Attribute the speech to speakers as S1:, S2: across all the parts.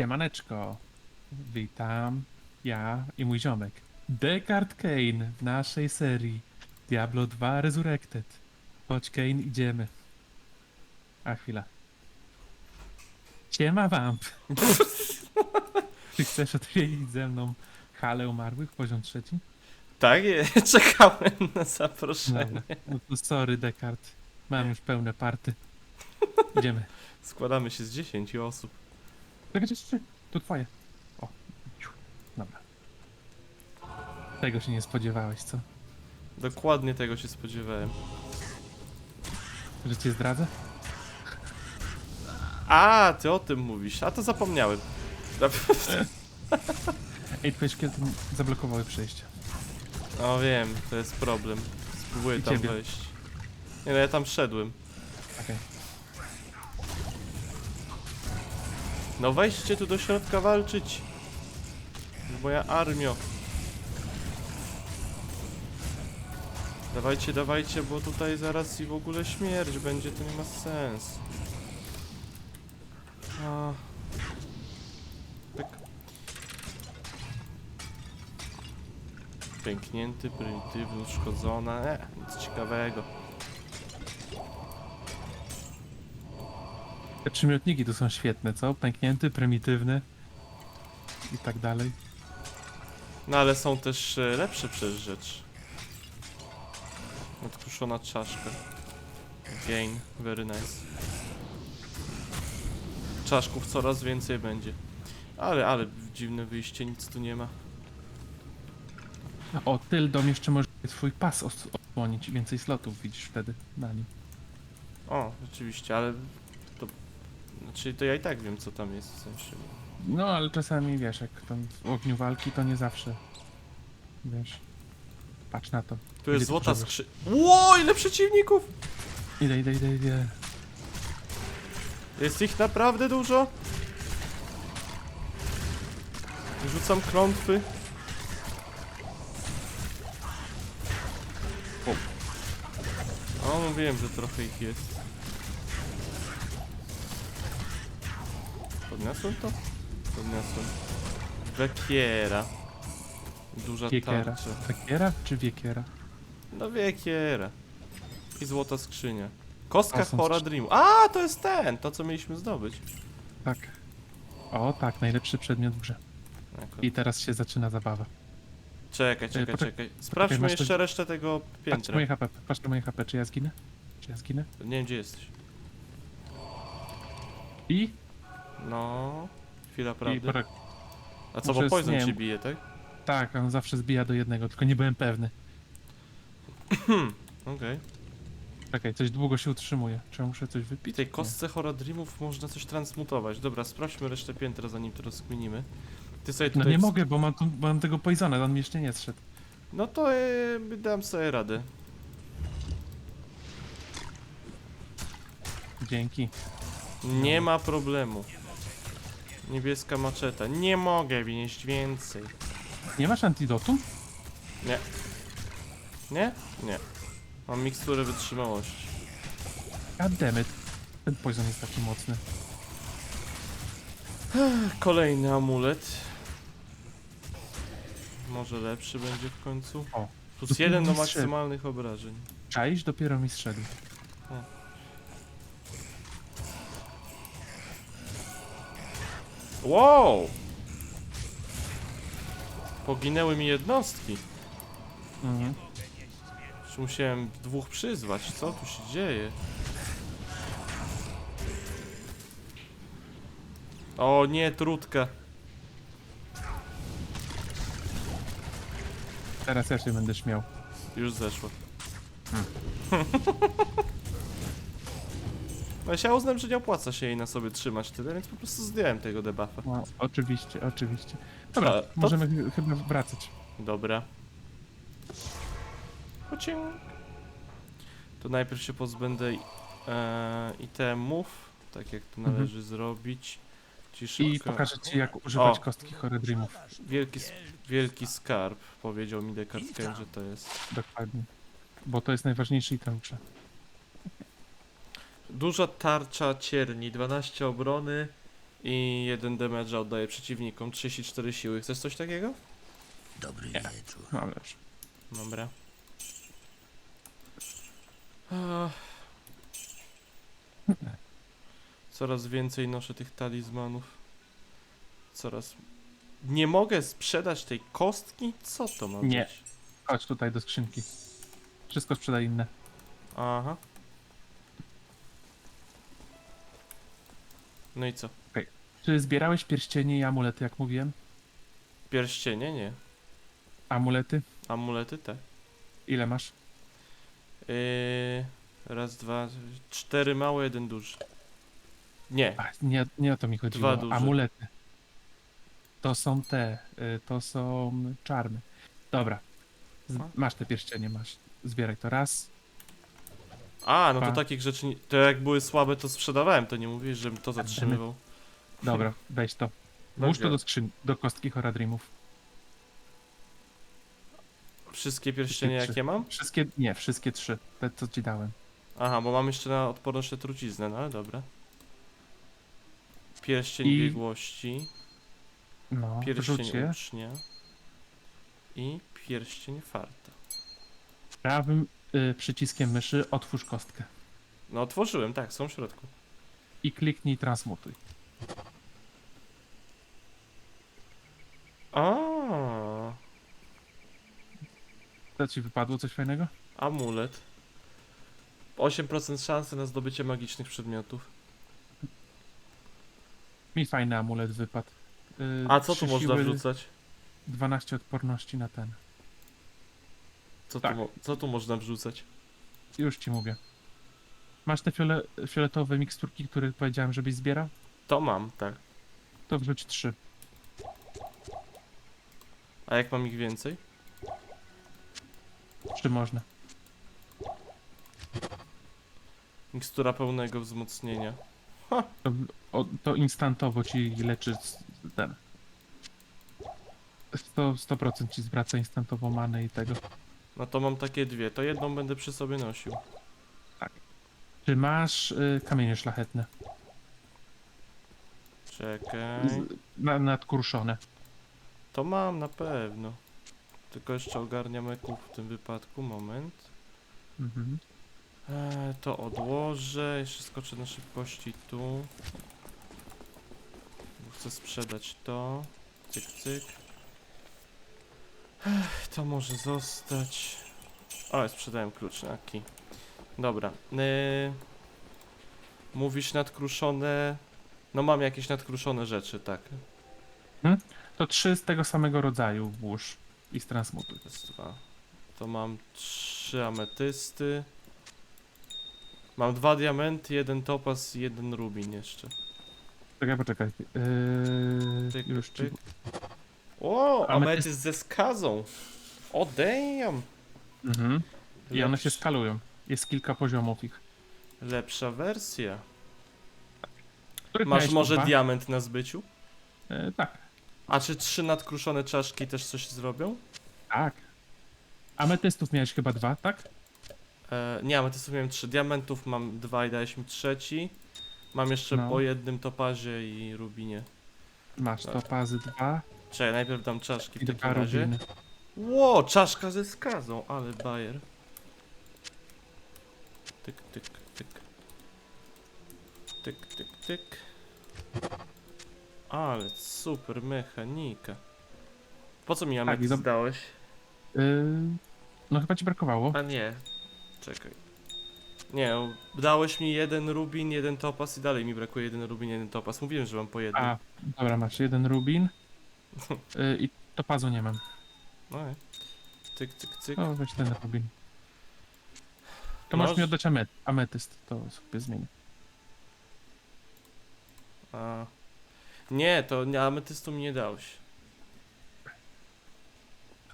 S1: Siemaneczko. Witam. Ja i mój ziomek. Descartes Kane w naszej serii Diablo 2 Resurrected. Chodź Kane, idziemy. A chwila. Siema Vamp. Czy chcesz odwiedzić ze mną halę umarłych, poziom trzeci?
S2: Tak, je- czekałem na zaproszenie.
S1: No to sorry Descartes. Mam już pełne party. Idziemy.
S2: Składamy się z 10 osób.
S1: Czekaj, czekaj. To twoje. O. ciu. Dobra. Tego się nie spodziewałeś, co?
S2: Dokładnie tego się spodziewałem.
S1: Że cię zdradzę?
S2: A, ty o tym mówisz, a to zapomniałem.
S1: Ej, twoje szkielety zablokowały przejście.
S2: No wiem, to jest problem. Spróbuję
S1: I
S2: tam
S1: ciebie.
S2: wejść. Nie no, ja tam szedłem.
S1: Okej.
S2: No wejdźcie tu do środka walczyć. Moja armio. Dawajcie, dawajcie, bo tutaj zaraz i w ogóle śmierć będzie, to nie ma sensu. A. Pyk. Pęknięty, prymitywny, uszkodzona. E, nic ciekawego.
S1: Te przymiotniki tu są świetne, co? Pęknięty, prymitywny i tak dalej.
S2: No ale są też e, lepsze przez rzecz. Odkruszona czaszka. Gain, very nice. Czaszków coraz więcej będzie. Ale, ale dziwne wyjście, nic tu nie ma.
S1: O, Tyldom jeszcze może swój pas os- odsłonić i więcej slotów widzisz wtedy na nim.
S2: O, rzeczywiście, ale. Znaczy to ja i tak wiem co tam jest, w sensie...
S1: No, ale czasami wiesz, jak tam w ogniu walki, to nie zawsze. Wiesz. Patrz na to.
S2: Tu jest złota
S1: potrzebujesz?
S2: skrzy... Ło, ile przeciwników!
S1: Idę, idę, idę, idę.
S2: Jest ich naprawdę dużo? Rzucam klątwy. O, mówiłem, że trochę ich jest. Podniosłem to? Podniosłem. Wekiera. Duża
S1: Wiekiera.
S2: tarcza.
S1: Wekiera czy wiekiera?
S2: No wiekiera. I złota skrzynia. Kostka
S1: O, są
S2: Hora
S1: skrzy-
S2: Dream. A, to jest ten, to co mieliśmy zdobyć.
S1: Tak. O, tak, najlepszy przedmiot w grze.
S2: Jako-
S1: I teraz się zaczyna zabawa.
S2: Czekaj, czekaj,
S1: poczek-
S2: czekaj. Sprawdźmy
S1: masz
S2: jeszcze resztę tego
S1: Patrz
S2: piętra.
S1: moje HP, patrz na moje HP, czy ja zginę? Czy ja zginę?
S2: Nie wiem, gdzie jesteś.
S1: I?
S2: No, chwila
S1: I
S2: prawdy.
S1: pora-
S2: A co,
S1: muszę
S2: bo
S1: z-
S2: poison
S1: nie wiem.
S2: bije, tak?
S1: Tak, on zawsze zbija do jednego, tylko nie byłem pewny.
S2: Okej.
S1: Czekaj, coś długo się utrzymuje. Czy ja muszę coś
S2: W
S1: wypić?
S2: tej kostce Hora Dreamów można coś transmutować. Dobra, sprawdźmy resztę piętra, zanim to rozkminimy. Ty sobie
S1: No
S2: tutaj...
S1: nie
S2: ws-
S1: mogę, bo mam, tu, mam tego poisona, on mi jeszcze nie zszedł.
S2: No to e, dam sobie radę.
S1: Dzięki.
S2: Nie ma problemu. Niebieska maczeta. Nie mogę wnieść więcej.
S1: Nie masz antidotum?
S2: Nie. Nie? Nie. Mam miksturę wytrzymałości.
S1: God damn it. Ten poison jest taki mocny.
S2: Kolejny amulet. Może lepszy będzie w końcu.
S1: O,
S2: Plus
S1: dopiero
S2: jeden do
S1: mi
S2: maksymalnych obrażeń.
S1: Czaisz? Dopiero mi strzelił.
S2: Wow! Poginęły mi jednostki.
S1: Mhm.
S2: Musiałem dwóch przyzwać. Co tu się dzieje? O nie, trudka.
S1: Teraz ja się będę śmiał.
S2: Już zeszło. No ja uznam, że nie opłaca się jej na sobie trzymać tyle, więc po prostu zdjąłem tego debuffa.
S1: No, oczywiście, oczywiście. Dobra,
S2: A, to-
S1: możemy ch- chyba wracać.
S2: Dobra. Chociaż... To najpierw się pozbędę e, itemów, tak jak to
S1: Mhm.
S2: należy zrobić. Cisza.
S1: I pokażę ci, jak używać
S2: O.
S1: kostki Horedreamów.
S2: Wielki, s- wielki skarb, powiedział mi Descartes że to jest.
S1: Dokładnie. Bo to jest najważniejszy item w grze.
S2: Duża tarcza cierni, 12 obrony, I jeden damage oddaje przeciwnikom, 34 siły. Chcesz coś takiego?
S3: Dobry
S1: Nie.
S3: wieczór.
S1: Ależ.
S2: Dobra. Ach. Coraz więcej noszę tych talizmanów. Coraz... Nie mogę sprzedać tej kostki? Co to ma
S1: Nie.
S2: być?
S1: Chodź tutaj do skrzynki. Wszystko sprzedaj inne.
S2: Aha. No i co?
S1: Czy zbierałeś pierścienie i amulety, jak mówiłem?
S2: Pierścienie? Nie.
S1: Amulety?
S2: Amulety? Tak.
S1: Ile masz?
S2: Yy, raz, dwa, cztery małe, jeden duży. Nie.
S1: A, nie, nie o to mi chodziło.
S2: Dwa duże.
S1: Amulety. To są te, y, to są czarne. Dobra. Z,
S2: A?
S1: masz te pierścienie, masz. Zbieraj to raz.
S2: A, no to
S1: Pa.
S2: takich rzeczy, nie... to jak były słabe, to sprzedawałem, to nie mówisz, żebym to zatrzymywał.
S1: Dobra, weź to. Włóż to do skrzyn, do kostki Horadrimów.
S2: Wszystkie pierścienie
S1: Wszystkie
S2: jakie mam?
S1: Wszystkie, nie, wszystkie trzy. Te, co ci dałem.
S2: Aha, bo mam jeszcze na odporność na truciznę, no ale dobra. Pierścień
S1: I-
S2: biegłości,
S1: No,
S2: pierścień
S1: wrzuć je.
S2: ucznia i pierścień farta.
S1: Prawym y, przyciskiem myszy otwórz kostkę.
S2: No otworzyłem, tak, są w środku.
S1: I kliknij transmutuj.
S2: A,
S1: To ci wypadło coś fajnego?
S2: amulet. 8% szansy na zdobycie magicznych przedmiotów.
S1: Mi fajny amulet wypadł. Y,
S2: A co
S1: trzy
S2: tu można
S1: siły,
S2: wrzucać?
S1: 12 odporności na ten.
S2: Co,
S1: Tak.
S2: tu, mo- co tu można wrzucać?
S1: Już ci mówię. Masz te fiole, fioletowe miksturki, które powiedziałem, żebyś zbierał?
S2: To mam, tak.
S1: To wrzuć trzy.
S2: A jak mam ich więcej?
S1: Trzy można.
S2: Mikstura pełnego wzmocnienia.
S1: To, o, to instantowo ci leczy s- ten. 100%, 100% ci zwraca instantowo manę i tego.
S2: No to mam takie dwie, to jedną będę przy sobie nosił.
S1: Czy masz y, kamienie szlachetne?
S2: Czekaj.
S1: Z, na, nadkruszone.
S2: To mam na pewno. Tylko jeszcze ogarniam eku w tym wypadku, moment.
S1: Mhm.
S2: Eee, to odłożę, jeszcze skoczę na szybkości tu. Bo Chcę sprzedać to. Cyk, cyk. Ech, to może zostać. O, sprzedałem klucz na key. Dobra. Eee, mówisz nadkruszone. No mam jakieś nadkruszone rzeczy, tak.
S1: To trzy z tego samego rodzaju włóż i transmutuj.
S2: Raz, dwa. To mam trzy ametysty. Mam dwa diamenty, jeden topaz i jeden rubin jeszcze.
S1: Czekaj, poczekaj. Yy,
S2: Tyk,
S1: już ci...
S2: tyk. O,
S1: Ametyst-
S2: ametyst ze skazą. O, damn.
S1: Mhm. I one się skalują. Jest kilka poziomów ich.
S2: Lepsza wersja.
S1: Których
S2: Masz
S1: miałeś
S2: może diament na zbyciu?
S1: E, tak,
S2: A czy trzy nadkruszone czaszki też coś zrobią?
S1: tak. Ametystów miałeś chyba dwa, tak?
S2: E, nie, ametystów miałem trzy. Diamentów mam dwa i dałeś mi trzeci. Mam jeszcze
S1: No.
S2: po jednym topazie i rubinie.
S1: Masz
S2: Tak.
S1: topazy dwa
S2: Czekaj, najpierw dam czaszki w
S1: i
S2: takim razie. Ło, czaszka ze skazą, ale bajer. Tyk, tyk, tyk. Tyk, tyk, tyk. Ale super mechanika. Po co mi
S1: Tak, i
S2: ametyst
S1: zob-
S2: dałeś?
S1: Yy, no chyba ci brakowało.
S2: A nie, czekaj. Nie, dałeś mi jeden rubin, jeden topas i dalej mi brakuje jeden rubin, jeden topas. Mówiłem, że mam po jednym.
S1: A, dobra, masz jeden rubin. Yy, I topazu nie mam.
S2: No nie. Tyk, tyk, cyk.
S1: No weź ten rubin. To
S2: Masz?
S1: możesz mi oddać amet ametyst, to sobie zmienię.
S2: A. Nie, to nie, ametystu mi nie dałeś.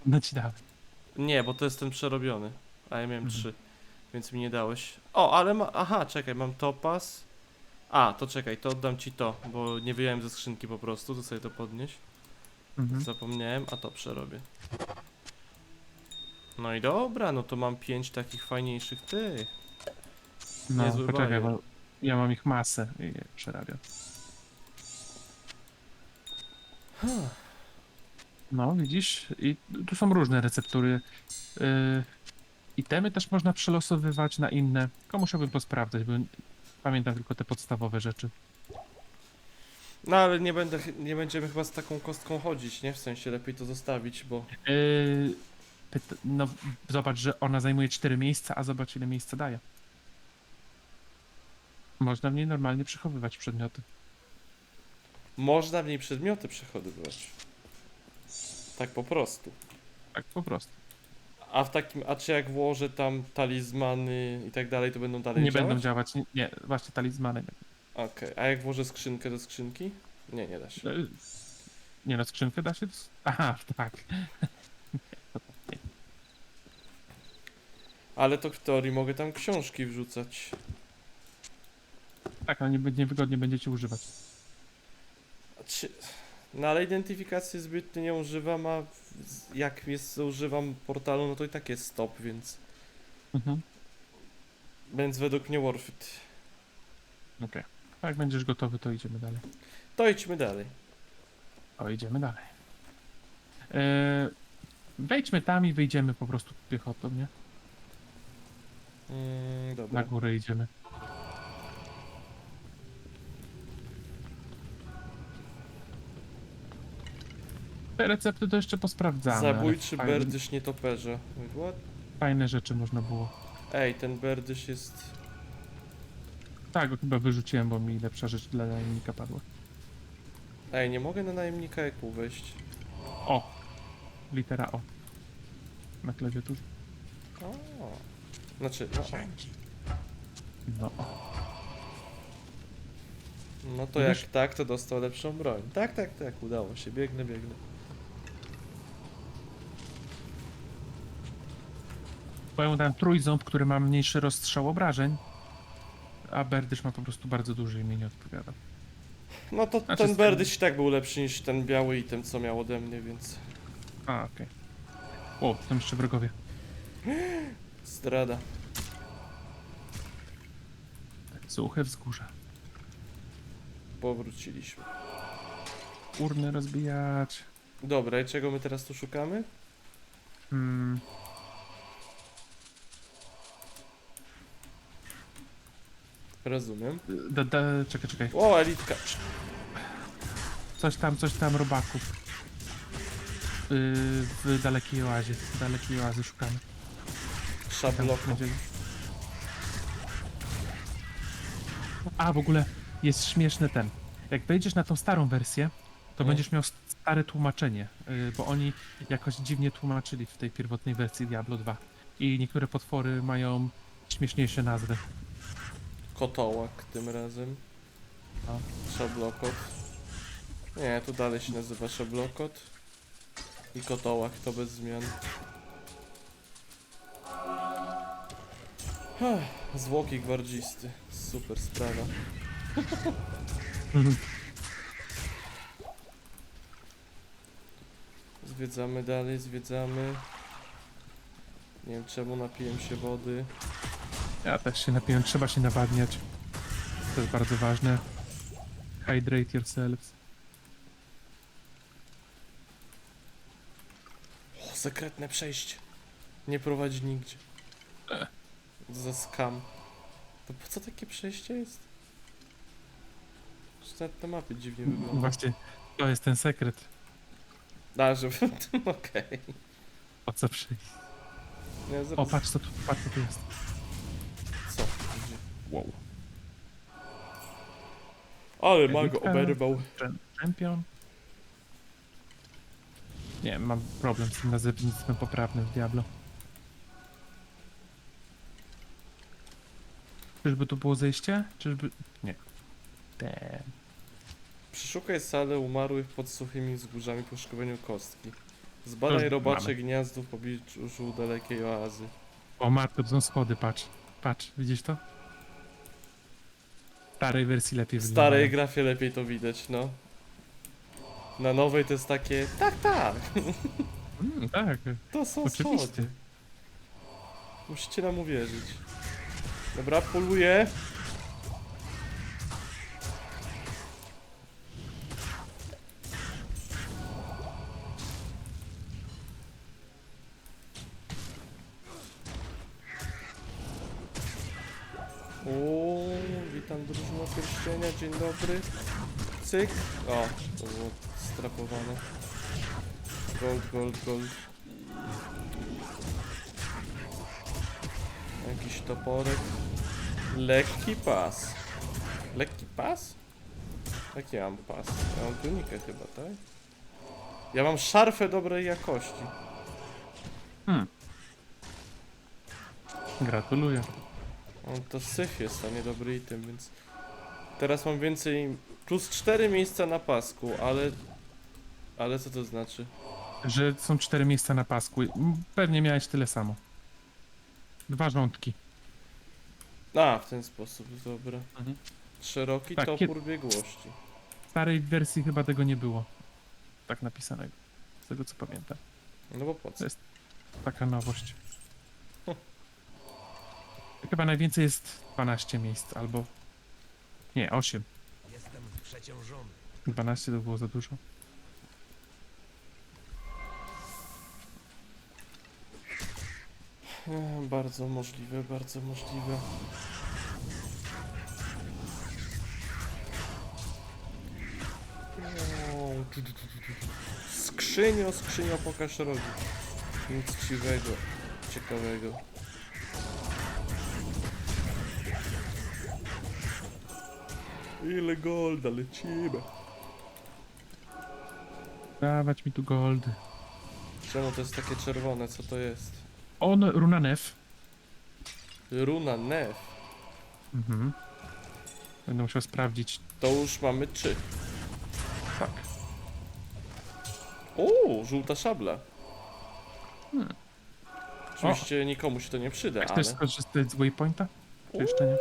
S1: No ci dałem.
S2: Nie, bo to jest ten przerobiony. A ja miałem
S1: Mhm.
S2: trzy, więc mi nie dałeś. O, ale ma. Aha, czekaj, mam topas. A, to czekaj, to oddam ci to, bo nie wyjąłem ze skrzynki po prostu, to sobie to podnieś.
S1: Mhm.
S2: Zapomniałem, a to przerobię. No i dobra, no to mam pięć takich fajniejszych tych.
S1: No,
S2: niezły
S1: poczekaj,
S2: bajer.
S1: bo ja mam ich masę i je przerabiam. No, widzisz? I tu są różne receptury. Yy, itemy też można przelosowywać na inne. Tylko musiałbym posprawdzać, bo pamiętam tylko te podstawowe rzeczy.
S2: No ale nie będę, nie będziemy chyba z taką kostką chodzić, nie? W sensie lepiej to zostawić, bo...
S1: Yy, pyta- no, zobacz, że ona zajmuje 4 miejsca, a zobacz ile miejsca daje. Można w niej normalnie przechowywać przedmioty.
S2: Można w niej przedmioty przechowywać. Tak po prostu.
S1: Tak po prostu.
S2: A w takim, a czy jak włożę tam talizmany i tak dalej, to będą dalej
S1: nie
S2: działać?
S1: będą działać. Nie, nie właśnie talizmany.
S2: Okej, a jak włożę skrzynkę do skrzynki? Nie, nie da się.
S1: Yy, Nie no, skrzynkę da się. dos- Aha, tak.
S2: Ale to w teorii mogę tam książki wrzucać.
S1: Tak, ale nie, niewygodnie będziecie używać.
S2: A Czy... No ale identyfikacji zbytnio nie używam, a w- jak jest, używam portalu, no to i tak jest stop, więc...
S1: Mhm.
S2: Więc według mnie worth it.
S1: Okej. A Jak będziesz gotowy, to idziemy dalej.
S2: To idźmy dalej.
S1: O, idziemy dalej. Yy, wejdźmy tam i wyjdziemy po prostu piechotą, nie?
S2: Mm,
S1: Na
S2: dobra.
S1: górę idziemy. Te recepty to jeszcze posprawdzamy. ale
S2: Zabójczy
S1: fajne,
S2: berdysz nietoperze. Wait, what?
S1: fajne rzeczy można było.
S2: Ej, ten berdysz jest...
S1: Tak, go chyba wyrzuciłem, bo mi lepsza rzecz dla najemnika padła.
S2: Ej, nie mogę na najemnika jak wejść.
S1: O! Litera O. Na klawiaturze.
S2: O. Znaczy, no, o.
S1: No o.
S2: no to
S1: Widzisz?
S2: jak tak, to dostał lepszą broń. Tak, tak, tak, udało się. Biegnę, biegnę.
S1: Powiem tam trójząb, który ma mniejszy rozstrzał obrażeń, a Berdysz ma po prostu bardzo duży i mi nie odpowiada.
S2: No to
S1: Znaczy,
S2: ten
S1: z-
S2: berdysz i tak był lepszy niż ten biały item, co miał ode mnie, więc...
S1: A, okej. O, tam jeszcze wrogowie.
S2: Zdrada.
S1: Suche wzgórze.
S2: Powróciliśmy.
S1: Urny rozbijać.
S2: Dobra, i czego my teraz tu szukamy?
S1: Hmm.
S2: Rozumiem.
S1: Da, da, czekaj, czekaj.
S2: O, elitka.
S1: Coś tam, coś tam robaków. Yy, w dalekiej oazie. W dalekiej oazy szukamy.
S2: Szabloko.
S1: A, w ogóle jest śmieszny ten. Jak wejdziesz na tą starą wersję, to
S2: No.
S1: będziesz miał stare tłumaczenie, yy, bo oni jakoś dziwnie tłumaczyli w tej pierwotnej wersji Diablo 2. I niektóre potwory mają śmieszniejsze nazwy.
S2: Kotołak tym razem.
S1: No.
S2: Szablokot. Nie, tu dalej się nazywa szablokot. I kotołak to bez zmian. Ech, Zwłoki gwardzisty. Super sprawa. Zwiedzamy dalej, zwiedzamy. Nie wiem czemu napiłem się wody.
S1: Ja też się napiłem, trzeba się nawadniać. To jest bardzo ważne. Hydrate yourselves.
S2: O, sekretne przejście. Nie prowadzi nigdzie. Za skam. To po co takie przejście jest? Przecież nawet na mapie dziwnie wygląda.
S1: Właśnie, to jest ten sekret.
S2: A, że... Okej.
S1: O co przyjść?
S2: Nie, zaraz...
S1: O, patrz co tu, patrz co tu jest. Wow.
S2: Ale ma go oberwał.
S1: Champion? Nie mam problem z tym nazewnictwem poprawnym w Diablo. Czyżby tu było zejście? Czyżby... Nie. Damn.
S2: Przeszukaj salę umarłych pod suchymi wzgórzami po szkoleniu kostki. Zbadaj
S1: Już
S2: robacze
S1: mamy.
S2: gniazdo w pobliżu dalekiej oazy.
S1: O matko, to są schody, patrz. Patrz, widzisz to? W starej wersji lepiej
S2: W
S1: wygląda.
S2: starej grafie lepiej to widać, no. Na nowej to jest takie... Tak, tak!
S1: Mm, tak,
S2: To są
S1: oczywiście.
S2: schody. Musicie nam uwierzyć. Dobra, poluję. Dzień dobry. Cyk. O, to było strapowane. Gold, gold, gold. Jakiś toporek. Lekki pas. Lekki pas? Jaki ja mam pas? Ja mam tunikę chyba, tak? Ja mam szarfę dobrej jakości.
S1: Gratuluję.
S2: On to syf jest, a nie dobry item, więc... Teraz mam więcej... Plus 4 miejsca na pasku, ale... Ale co to znaczy?
S1: Że są cztery miejsca na pasku. Pewnie miałeś tyle samo. Dwa rządki.
S2: A, w ten sposób, dobra.
S1: Mhm.
S2: Szeroki
S1: Tak,
S2: topór biegłości.
S1: W starej wersji chyba tego nie było. Tak napisanego. Z tego co pamiętam.
S2: No bo po co?
S1: Jest. Taka nowość. Chyba najwięcej jest 12 miejsc, albo... Nie, 8.
S3: Jestem przeciążony.
S1: 12 to było za dużo.
S2: Bardzo możliwe, bardzo możliwe. O, tu, tu, tu, tu, tu. Skrzynio, skrzynio, pokaż rogi. Nic chciwego, ciekawego. Ile golda, lecimy.
S1: Dawać mi tu goldy.
S2: Czemu to jest takie czerwone, co to jest?
S1: On, runa nef.
S2: Runa Nef.
S1: Mhm. Będę musiał sprawdzić.
S2: To już mamy trzy.
S1: Tak.
S2: O, żółta szabla.
S1: Hmm.
S2: Oczywiście nikomu się to nie przyda, ale...
S1: Chcesz skorzystać z waypointa? Czy jeszcze nie?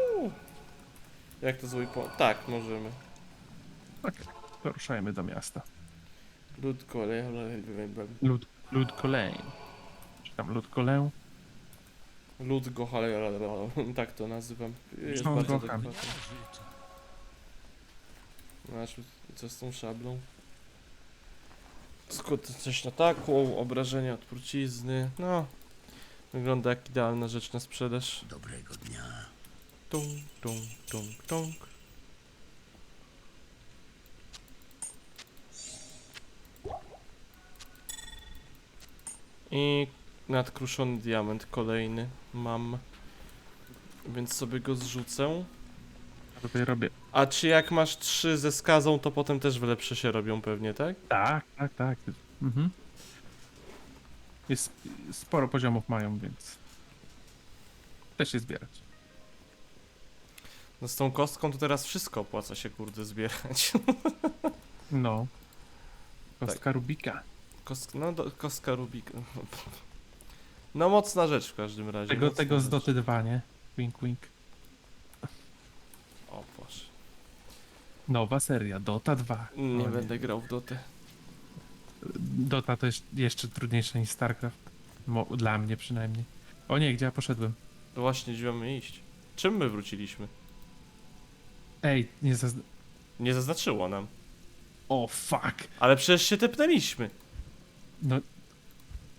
S2: Jak to zły po... Tak, możemy.
S1: Okej. To ruszajmy do miasta.
S2: Lud kolej...
S1: Lud, Ludko Lane. Czy tam Ludko Lę?
S2: Lud go Tak to nazywam. Jest
S1: No,
S2: bardzo adekwatne. Masz co z tą szablą? Skuteczność ataku, obrażenia od trucizny. No. Wygląda jak idealna rzecz na sprzedaż.
S3: Dobrego dnia.
S2: Tung, tung, tung, tung. I nadkruszony diament kolejny mam. Więc sobie go zrzucę.
S1: Tutaj robię.
S2: A czy jak masz trzy ze skazą, to potem też lepsze się robią pewnie, tak?
S1: Tak, tak, tak. Mhm. Jest sporo poziomów mają, więc też je zbierać.
S2: No z tą kostką to teraz wszystko opłaca się kurde zbierać.
S1: No. Kostka Rubika.
S2: Kost, no do, kostka Rubika. No mocna rzecz w każdym razie.
S1: Tego,
S2: mocna
S1: tego z
S2: rzecz.
S1: Doty 2, nie? Wink, wink.
S2: O Boże.
S1: Nowa seria, Dota 2.
S2: Nie
S1: O
S2: będę grał w dotę.
S1: Dota to jest jeszcze trudniejsze niż StarCraft. Mo, dla mnie przynajmniej. O nie, gdzie ja poszedłem?
S2: To właśnie gdzie mamy iść. Czym my wróciliśmy?
S1: Ej, nie zazn...
S2: Nie zaznaczyło nam.
S1: O, fuck!
S2: Ale przecież się tepnęliśmy.
S1: No...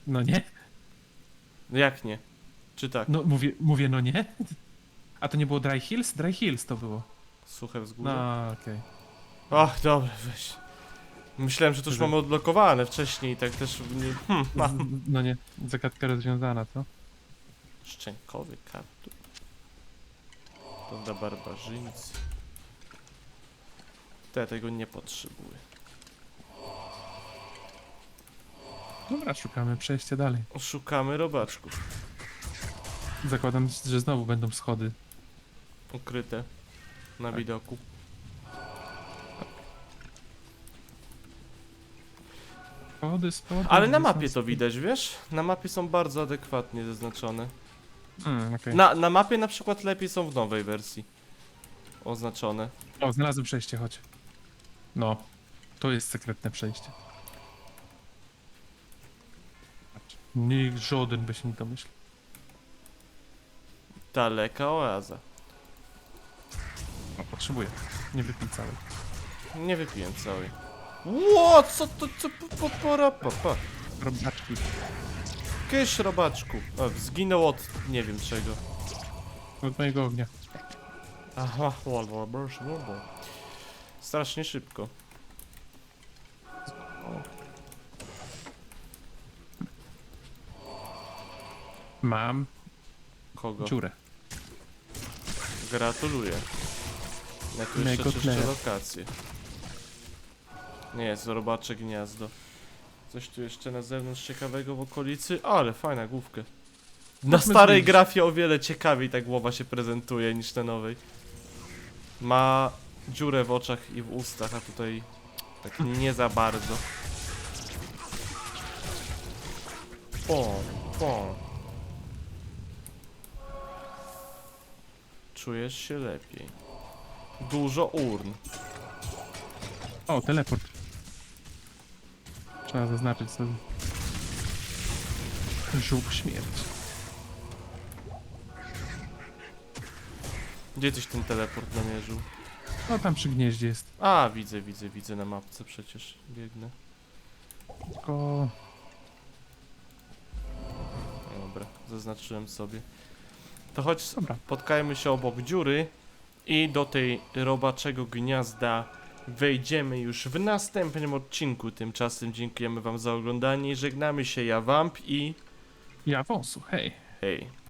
S1: No nie?
S2: No jak nie? Czy tak?
S1: No mówię, mówię no nie? A to nie było Dry Hills? Dry Hills to było.
S2: Suche wzgórze.
S1: No, okej.
S2: Ach, dobra, weź. Myślałem, że to już mamy odblokowane wcześniej i tak też. Hmm, a.
S1: Z- No nie, zagadka rozwiązana, co?
S2: Szczękowy kartu. To dla barbarzyńcy. To ja tego nie potrzebuję.
S1: Dobra, szukamy przejścia dalej.
S2: Szukamy robaczków.
S1: Zakładam, że znowu będą schody.
S2: Ukryte. Na
S1: Tak.
S2: widoku.
S1: Schody, schody.
S2: Ale na
S1: są
S2: mapie to
S1: schody?
S2: widać, wiesz? Na mapie są bardzo adekwatnie zaznaczone.
S1: Mm, okej.
S2: Na, na mapie na przykład lepiej są w nowej wersji. Oznaczone.
S1: O, znalazłem przejście, chodź. No, to jest sekretne przejście. Nikt żaden by się nie domyślił.
S2: Daleka oaza.
S1: No, potrzebuję. Nie wypij całej.
S2: Nie wypiję całej. Ło, co to, co, po, po, pora, pa, pa.
S1: Robaczki.
S2: Kysz, robaczku. O, zginął od nie wiem czego.
S1: Od mojego ognia.
S2: Aha, wolno, proszę, wolno. Strasznie szybko.
S1: Mam
S2: Kogo?
S1: dziurę.
S2: Gratuluję. Ja tu jeszcze
S1: Mego
S2: czyszczę
S1: tle.
S2: lokację. Nie, zobaczę gniazdo. Coś tu jeszcze na zewnątrz ciekawego w okolicy? Ale fajna główkę. Na starej
S1: zmienić.
S2: grafie o wiele ciekawiej ta głowa się prezentuje niż na nowej. Ma dziurę w oczach i w ustach, a tutaj tak nie za bardzo. O, o. Czujesz się lepiej. Dużo urn.
S1: O, teleport. Trzeba zaznaczyć sobie. Żółk śmierci.
S2: Gdzie tyś ten teleport namierzył?
S1: No tam przy gnieździe jest.
S2: A, widzę, widzę, widzę na mapce przecież. Biegnę.
S1: Tylko
S2: Dobra, zaznaczyłem sobie. To chodź,
S1: Dobra.
S2: spotkajmy się obok dziury i do tej robaczego gniazda wejdziemy już w następnym odcinku. Tymczasem dziękujemy wam za oglądanie i żegnamy się ja, Wamp i
S1: ja wąsu, hej.
S2: hej.